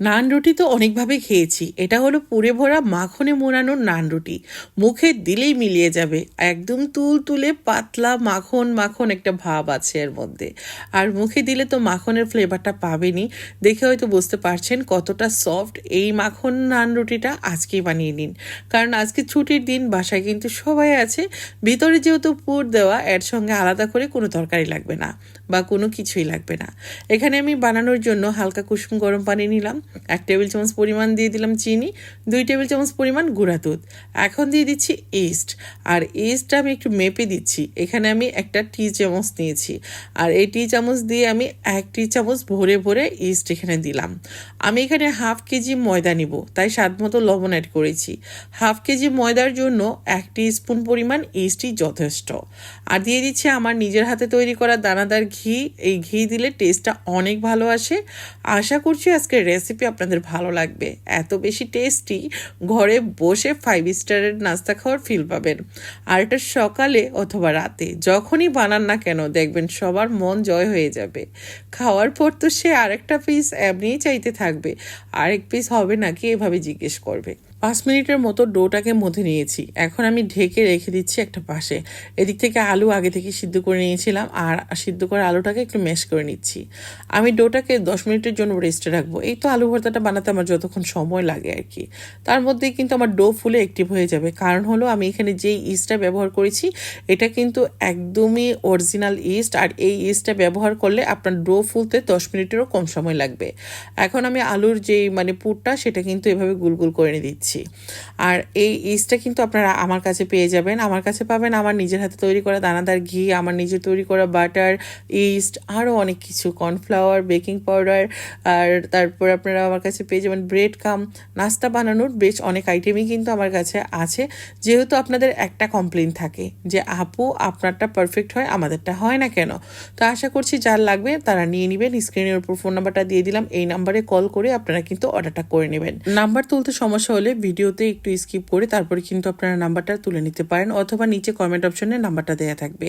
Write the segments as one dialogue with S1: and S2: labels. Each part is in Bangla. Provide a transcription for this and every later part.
S1: নান রুটি তো অনেকভাবে খেয়েছি। এটা হলো পুরে ভরা মাখনে মোড়ানো নান রুটি। মুখে দিলেই মিলিয়ে যাবে। একদম তুল তুলে পাতলা মাখন মাখন একটা ভাব আছে এর মধ্যে। আর মুখে দিলে তো মাখনের ফ্লেভারটা পাবেনই। দেখে হয়তো বুঝতে পারছেন কতটা সফট এই মাখন নান রুটিটা আজকেই বানিয়ে নিন। কারণ আজকে ছুটির দিন, বাসায় কিন্তু সবাই আছে। ভিতরে যেহেতু পুর দেওয়া, এর সঙ্গে আলাদা করে কোনো তরকারি লাগবে না। বা কোনো কিছুই লাগবে না। এখানে আমি বানানোর জন্য হালকা কুসুম গরম পানি নিলাম, এক টেবিল চামচ পরিমাণ দিয়ে দিলাম চিনি, দুই টেবিল চামচ পরিমাণ গুঁড়া দুধ। এখন দিয়ে দিচ্ছি ইস্ট, আর ইস্টটা আমি একটু মেপে দিচ্ছি। এখানে আমি একটা টি চামচ নিয়েছি, আর এই টি চামচ দিয়ে আমি এক টি চামচ ভরে ভরে ইস্ট এখানে দিলাম। আমি এখানে হাফ কেজি ময়দা নিব, তাই স্বাদ মতো লবণ অ্যাড করেছি। হাফ কেজি ময়দার জন্য এক টি স্পুন পরিমাণ ইস্টই যথেষ্ট। আর দিয়ে দিচ্ছি আমার নিজের হাতে তৈরি করা দানাদার ঘি, এই ঘি দিলে টেস্টটা অনেক ভালো আসে। আশা করছি আজকের রেসিপি আপনাদের ভালো লাগবে। এত বেশি টেস্টি ঘরে বসে ফাইভ স্টারের নাস্তা খাওয়ার ফিল পাবেন। আর এটা সকালে অথবা রাতে, যখনই বানান না কেন, দেখবেন সবার মন জয় হয়ে যাবে। খাওয়ার পর তো সে আরেকটা পিস এমনিই চাইতে থাকবে। আরেক পিস হবে নাকি এভাবে জিজ্ঞেস করবে। পাঁচ মিনিটের মতো ডোটাকে মধ্যে নিয়েছি। এখন আমি ঢেকে রেখে দিচ্ছি একটা পাশে। এদিক থেকে আলু আগে থেকে সিদ্ধ করে নিয়েছিলাম আর সিদ্ধ করা আলুটাকে একটু ম্যাশ করে নিচ্ছি। আমি ডোটাকে দশ মিনিটের জন্য রেস্টে রাখব। এই তো আলু ভর্তাটা বানাতে আমার যতক্ষণ সময় লাগে আর কি। তার মধ্যেই কিন্তু আমার ডো ফুলে অ্যাক্টিভ হয়ে যাবে। কারণ হলো আমি এখানে যেই ইস্টটা ব্যবহার করেছি, এটা কিন্তু একদমই অরিজিনাল ইস্ট আর এই ইস্টটা ব্যবহার করলে আপনার ডো ফুলতে দশ মিনিটেরও কম সময় লাগবে। এখন আমি আলুর যেই মানে পুরটা, সেটা কিন্তু এভাবে গুলগুল করে নিয়ে দিচ্ছি আর এই ইস্টটা কিন্তু আপনারা আমার কাছে পেয়ে যাবেন। আমার কাছে পাবেন আমার নিজের হাতে তৈরি করা দানাদার ঘি, আমার নিজের তৈরি করা বাটার, ইস্ট, আরও অনেক কিছু। কর্নফ্লাওয়ার, বেকিং পাউডার, আর তারপর আপনারা আমার কাছে পেয়ে যাবেন ব্রেড কাম। নাস্তা বানানোর বেশ অনেক আইটেমই কিন্তু আমার কাছে আছে। যেহেতু আপনাদের একটা কমপ্লেন থাকে যে, আপু, আপনারটা পারফেক্ট হয়, আমাদেরটা হয় না কেন? তো আশা করছি যার লাগবে তারা নিয়ে নেবেন। স্ক্রিনের উপর ফোন নাম্বারটা দিয়ে দিলাম। এই নাম্বারে কল করে আপনারা কিন্তু অর্ডারটা করে নেবেন। নাম্বার তুলতে সমস্যা হলে ভিডিওতে একটু স্কিপ করে তারপরে কিন্তু আপনারা নাম্বারটা তুলে নিতে পারেন অথবা নিচে কমেন্ট অপশনে নাম্বারটা দেওয়া থাকবে।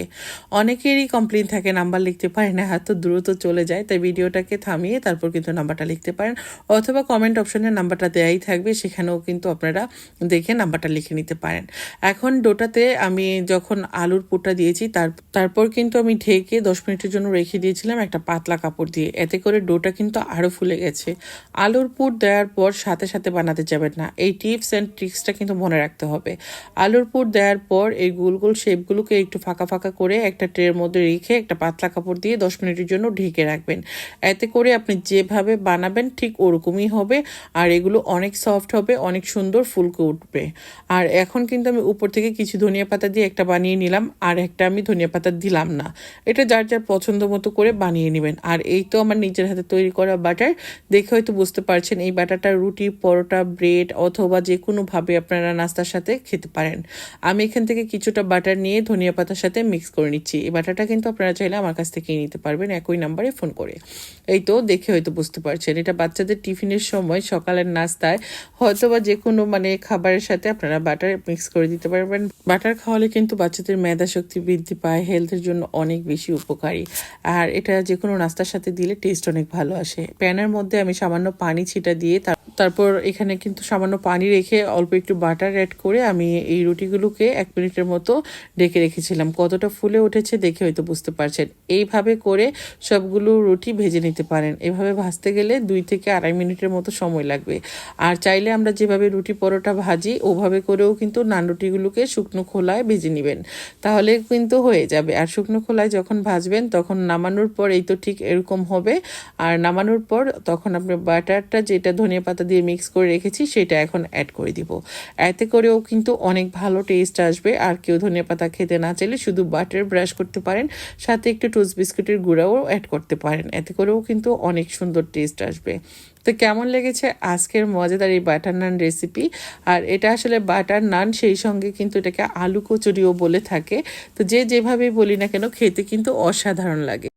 S1: অনেকেরই কমপ্লেন থাকে, নাম্বার লিখতে পারে না, এত দ্রুত চলে যায়, তাই ভিডিওটাকে থামিয়ে তারপর কিন্তু নাম্বারটা লিখতে পারেন অথবা কমেন্ট অপশনে নাম্বারটা দেওয়াই থাকবে, সেখানেও কিন্তু আপনারা দেখে নাম্বারটা লিখে নিতে পারেন। এখন ডোটাতে আমি যখন আলুর পুরটা দিয়েছি, তার, তারপর কিন্তু আমি ঢেকে দশ মিনিটের জন্য রেখে দিয়েছিলাম একটা পাতলা কাপড় দিয়ে। এতে করে ডোটা কিন্তু আরও ফুলে গেছে। আলুর পুর দেওয়ার পর সাথে সাথে বানাতে যাবেন না। এই টিপস অ্যান্ড ট্রিক্সটা কিন্তু মনে রাখতে হবে। আলুর পুর দেওয়ার পর এই গোল গোল শেপগুলোকে একটু ফাঁকা ফাঁকা করে একটা ট্রের মধ্যে রেখে একটা পাতলা কাপড় দিয়ে দশ মিনিটের জন্য ঢেকে রাখবেন। এতে করে আপনি যেভাবে বানাবেন ঠিক ওরকমই হবে আর এগুলো অনেক সফট হবে, অনেক সুন্দর ফুলকে উঠবে। আর এখন কিন্তু আমি উপর থেকে কিছু ধনিয়া পাতা দিয়ে একটা বানিয়ে নিলাম, আর একটা আমি ধনিয়া পাতা দিলাম না। এটা যার যার পছন্দ মতো করে বানিয়ে নেবেন। আর এই তো আমার নিজের হাতে তৈরি করা বাটার, দেখে হয়তো বুঝতে পারছেন এই বাটারটা রুটি, পরোটা, ব্রেড অথবা যে কোনোভাবে আপনারা নাস্তার সাথে খেতে পারেন। আমি এখান থেকে কিছুটা বাটার নিয়ে ধনিয়া পাতার সাথে মিক্স করে নিচ্ছি। এই বাটারটা কিন্তু আপনারা চাইলে আমার কাছ থেকে নিতে পারবেন একই নাম্বারে ফোন করে। এই তো দেখে হয়তো বুঝতে পারছেন, এটা বাচ্চাদের টিফিনের সময় সকালের নাস্তায় হয়তো বা যে কোনো মানে খাবারের সাথে আপনারা বাটার মিক্স করে দিতে পারবেন। বাটার খাওয়ালে কিন্তু বাচ্চাদের মেধা শক্তি বৃদ্ধি পায়, হেলথের জন্য অনেক বেশি উপকারী। আর এটা যে কোনো নাস্তার সাথে দিলে টেস্ট অনেক ভালো আসে। প্যানের মধ্যে আমি সামান্য পানি ছিটা দিয়ে তারপর এখানে কিন্তু সামান্য পানি রেখে অল্প একটু বাটার অ্যাড করে আমি এই রুটিগুলোকে এক মিনিটের মতো ডেকে রেখেছিলাম। কতটা ফুলে উঠেছে দেখে হয়তো বুঝতে পারছেন। এইভাবে করে সবগুলো রুটি ভেজে নিতে পারেন। এভাবে ভাজতে গেলে দুই থেকে আড়াই মিনিটের মতো সময় লাগবে। আর চাইলে আমরা যেভাবে রুটি পরোটা ভাজি, ওভাবে করেও কিন্তু নান রুটিগুলোকে শুকনো খোলায় ভেজে নেবেন। তাহলে কিন্তু হয়ে যাবে। আর শুকনো খোলায় যখন ভাজবেন, তখন নামানোর পর এই তো ঠিক এরকম হবে। আর নামানোর পর তখন আপনি বাটারটা যেটা ধনিয়া পাতা দিয়ে মিক্স করে রেখেছি, সেটা এখন অ্যাড করে দিব। এতে করেও কিন্তু অনেক ভালো টেস্ট আসবে। আর কেউ ধনিয়া পাতা খেতে না চাইলে শুধু বাটার ব্রাশ করতে পারেন, সাথে একটু টোস্ট বিস্কুটের গুঁড়াও অ্যাড করতে পারেন। এতে করেও কিন্তু অনেক সুন্দর টেস্ট আসবে। তো কেমন লেগেছে আজকের মজাদার এই বাটার নান রেসিপি আর এটা আসলে বাটার নান সেই সঙ্গে কিন্তু এটাকে আলু কচুরিও বলে থাকে। তো যে যেভাবেই বলি না কেন, খেতে কিন্তু অসাধারণ লাগে।